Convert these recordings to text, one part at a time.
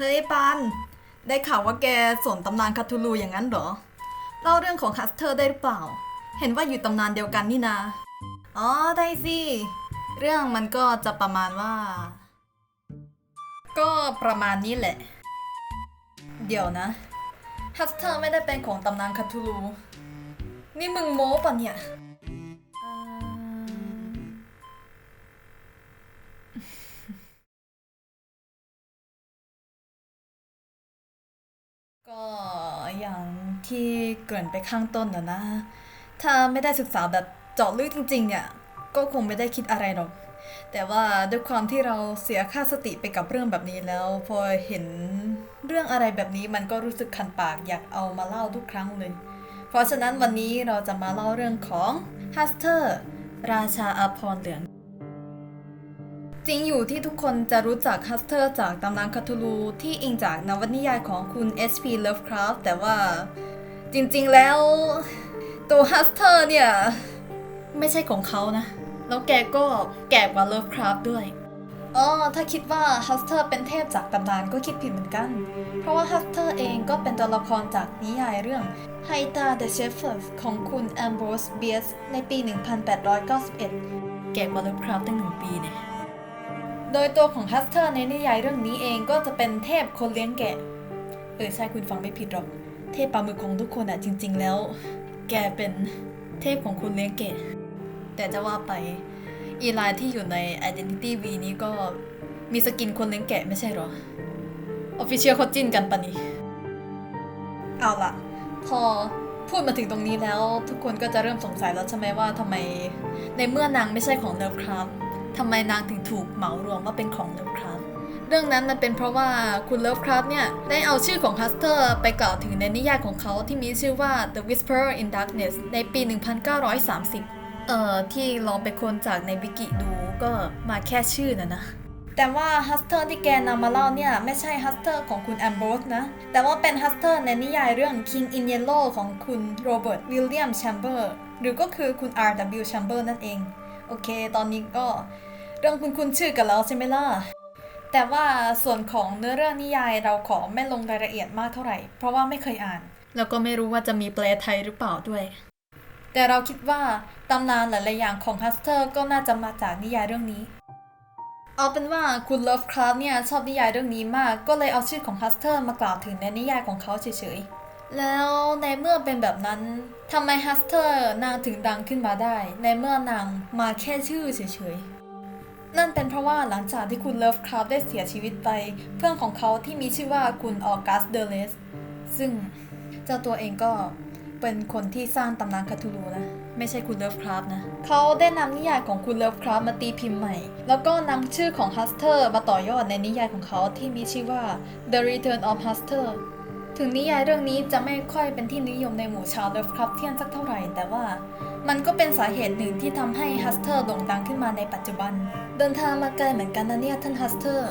เฮ้ยปานได้ข่าวว่าแกสนตำนานคาทูลูอย่างนั้นเหรอ เล่าเรื่องของฮัสเตอร์ได้หรือเปล่า เห็นว่าอยู่ตำนานเดียวกันนี่นา อ๋อได้สิ เรื่องมันก็จะประมาณว่า ก็ประมาณนี้แหละ เดี๋ยวนะฮัสเตอร์ไม่ได้เป็นของตำนานคาทูลู นี่มึงโม้ปะเนี่ย ที่เกริ่นไปข้างต้นนะนะ ถ้าไม่ได้ศึกษาแบบเจาะลึกจริง ๆ เนี่ย ก็คงไม่ได้คิดอะไรหรอก แต่ว่าด้วยความที่เราเสียค่าสติไปกับเรื่องแบบนี้แล้ว พอเห็นเรื่องอะไรแบบนี้มันก็รู้สึกคันปากอยากเอามาเล่าทุกครั้งเลย เพราะฉะนั้นวันนี้เราจะมาเล่าเรื่องของฮัสเตอร์ราชาอาพรณ์เหลืองจริงอยู่ที่ทุกคนจะรู้จักฮัสเตอร์จากตำนานคาทูลูที่อิงจากนวนิยายของคุณ S.P. Lovecraft แต่ว่า จริงๆแล้ว ตัวฮัสเตอร์เนี่ย ไม่ใช่ของเขานะ แล้วแกก็แก่กว่า Lovecraft ด้วยอ๋อถ้าคิดว่าฮัสเตอร์เป็นเทพจากตำนานก็คิดผิดเหมือนกัน เพราะว่าฮัสเตอร์เองก็เป็นตัวละครจากนิยายเรื่อง h y t a the Shepherd ของคุณ Ambrose Bierce ในปี 1891 แก่กว่า Lovecraft ตั้งหนึ่งปีเนี่ยโดยตัวของฮัสเตอร์ในนิยายเรื่องนี้เองก็จะเป็นเทพคนเลี้ยงแกะเออใช่คุณฟังไม่ผิดหรอก เทพปลาหมึกของทุกคนอะจริง ๆ แล้ว แกเป็นเทพของคนเลี้ยงแกะแต่จะว่าไปอีไลน์ที่อยู่ใน Identity V นี้ก็มีสกินคนเลี้ยงแกะไม่ใช่หรอ ออฟฟิเชียลเขาจิ้นกันปะนี่ เอาล่ะ พอพูดมาถึงตรงนี้แล้วทุกคนก็จะเริ่มสงสัยแล้วใช่ไหมว่าทำไมในเมื่อนางไม่ใช่ของเลิฟคราฟทำไมนางถึงถูกเหมารวมว่าเป็นของเลิฟคราฟ เรื่องนั้นมันเป็นเพราะว่าคุณเลิฟคราฟเนี่ย ได้เอาชื่อของฮัสเตอร์ไปกล่าวถึงในนิยายของเขาที่มีชื่อว่า The Whisperer in Darkness ในปี 1930 เอ่อ ที่ลองไปค้นจากในวิกิดูก็มาแค่ชื่อนะนะแต่ว่าฮัสเตอร์ที่แกนำมาเล่าเนี่ย ไม่ใช่ฮัสเตอร์ของคุณแอมโบรสนะ แต่ว่าเป็นฮัสเตอร์ในนิยายเรื่อง King in Yellow ของคุณโรเบิร์ตวิลเลียมแชมเบอร์หรือก็คือคุณ R.W. Chamber นั่นเอง โอเค ตอนนี้ก็เรื่องคุณคุณชื่อกันแล้วใช่ไหมล่ะ แต่ว่าส่วนของเนื้อเรื่องนิยายเราขอไม่ลงรายละเอียดมากเท่าไหร่ เพราะว่าไม่เคยอ่าน แล้วก็ไม่รู้ว่าจะมีแปลไทยหรือเปล่าด้วย แต่เราคิดว่าตำนานหลายๆอย่างของฮัสเตอร์ก็น่าจะมาจากนิยายเรื่องนี้ เอาเป็นว่าคุณเลิฟคราฟเนี่ยชอบนิยายเรื่องนี้มาก ก็เลยเอาชื่อของฮัสเตอร์มากล่าวถึงในนิยายของเขาเฉยๆ แล้วในเมื่อเป็นแบบนั้นทำไมฮัสเตอร์นางถึงดังขึ้นมาได้ ในเมื่อนางมาแค่ชื่อเฉยๆ นั่นเป็นเพราะว่าหลังจากที่คุณเลิฟคราฟได้เสียชีวิตไป เพื่อนของเขาที่มีชื่อว่าคุณออกัสเดเลส ซึ่งเจ้าตัวเองก็เป็นคนที่สร้างตำนานคาทูลูนะ ไม่ใช่คุณเลิฟคราฟนะ เขาได้นำนิยายของคุณเลิฟคราฟมาตีพิมพ์ใหม่ แล้วก็นำชื่อของฮัสเตอร์มาต่อยอดในนิยายของเขาที่มีชื่อว่า The Return of Huster ถึงนิยายเรื่องนี้จะไม่ค่อยเป็นที่นิยมในหมู่ชาวเลิฟคราฟเทียนสักเท่าไหร่ แต่ว่ามันก็เป็นสาเหตุหนึ่งที่ทำให้ฮัสเตอร์โด่งดังขึ้นมาในปัจจุบัน เดินทางมาไกลเหมือนกันนะเนี่ยท่านฮัสเตอร์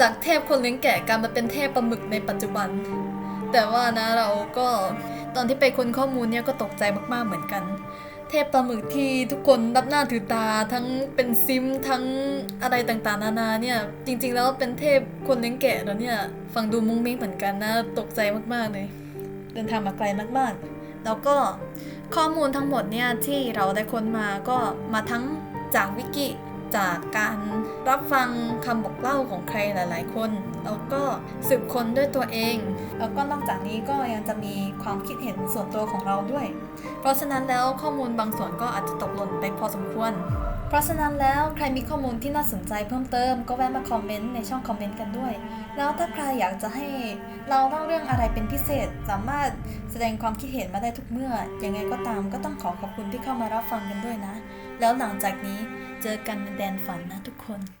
จากเทพคนเลี้ยงแกะกลายมาเป็นเทพปลาหมึกในปัจจุบัน แต่ว่านะเราก็ตอนที่ไปค้นข้อมูลเนี่ยก็ตกใจมากๆเหมือนกัน พปลาหมึกที่ทุกคนรับหน้าถือตาทั้งเป็นซิมทั้งอะไรต่างๆ นานาเนี่ย จริงๆแล้วเป็นเทพคนเลี้ยงแกะแล้วเนี่ย ฟังดูมุ้งมิ้งเหมือนกันนะตกใจมากๆเลย เดินทางมาไกลมากๆ แล้วก็ข้อมูลทั้งหมดเนี่ยที่เราได้ค้นมาก็มาทั้งจากวิกิ จากการรับฟังคำบอกเล่าของใครหลาย ๆ คน แล้วก็สืบค้นด้วยตัวเอง แล้วก็นอกจากนี้ก็ยังจะมีความคิดเห็นส่วนตัวของเราด้วย เพราะฉะนั้นแล้วข้อมูลบางส่วนก็อาจจะตกหล่นไปพอสมควร เพราะฉะนั้นแล้วใครมีข้อมูลที่น่าสนใจเพิ่มเติมก็แวะมาคอมเมนต์ในช่องคอมเมนต์กันด้วย แล้วถ้าใครอยากจะให้เราเล่าเรื่องอะไรเป็นพิเศษ สามารถแสดงความคิดเห็นมาได้ทุกเมื่อ ยังไงก็ตามก็ต้องขอขอบคุณที่เข้ามารับฟังกันด้วยนะ แล้วหลังจากนี้ เจอกันในแดนฝันนะทุกคน